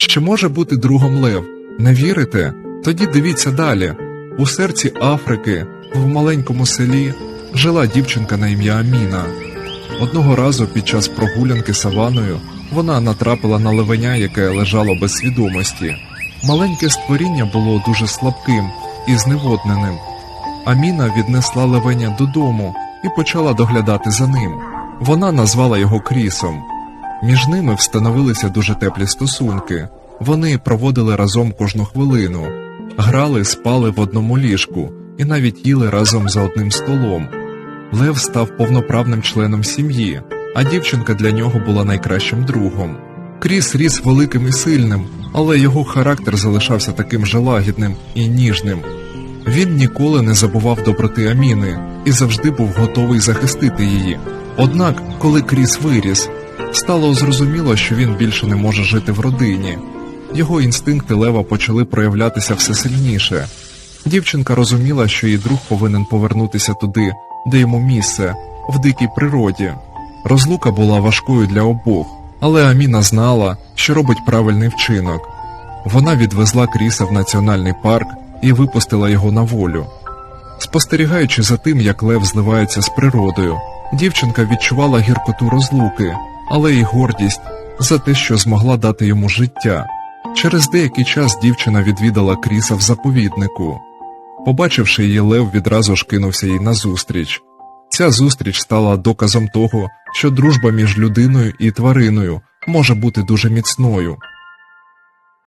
Чи може бути другом лев? Не вірите? Тоді дивіться далі. У серці Африки, в маленькому селі, жила дівчинка на ім'я Аміна. Одного разу під час прогулянки саваною вона натрапила на левеня, яке лежало без свідомості. Маленьке створіння було дуже слабким і зневодненим. Аміна віднесла левеня додому і почала доглядати за ним. Вона назвала його Крісом. Між ними встановилися дуже теплі стосунки. Вони проводили разом кожну хвилину, грали, спали в одному ліжку і навіть їли разом за одним столом. Лев став повноправним членом сім'ї, а дівчинка для нього була найкращим другом. Кріс ріс великим і сильним, але його характер залишався таким же лагідним і ніжним. Він ніколи не забував доброти Аміни і завжди був готовий захистити її. Однак, коли Кріс виріс, стало зрозуміло, що він більше не може жити в родині. Його інстинкти лева почали проявлятися все сильніше. Дівчинка розуміла, що її друг повинен повернутися туди, де йому місце, в дикій природі. Розлука була важкою для обох, але Аміна знала, що робить правильний вчинок. Вона відвезла Кріса в національний парк і випустила його на волю. Спостерігаючи за тим, як лев зливається з природою, дівчинка відчувала гіркоту розлуки, але й гордість за те, що змогла дати йому життя. Через деякий час дівчина відвідала Кріса в заповіднику. Побачивши її, лев відразу ж кинувся їй назустріч. Ця зустріч стала доказом того, що дружба між людиною і твариною може бути дуже міцною.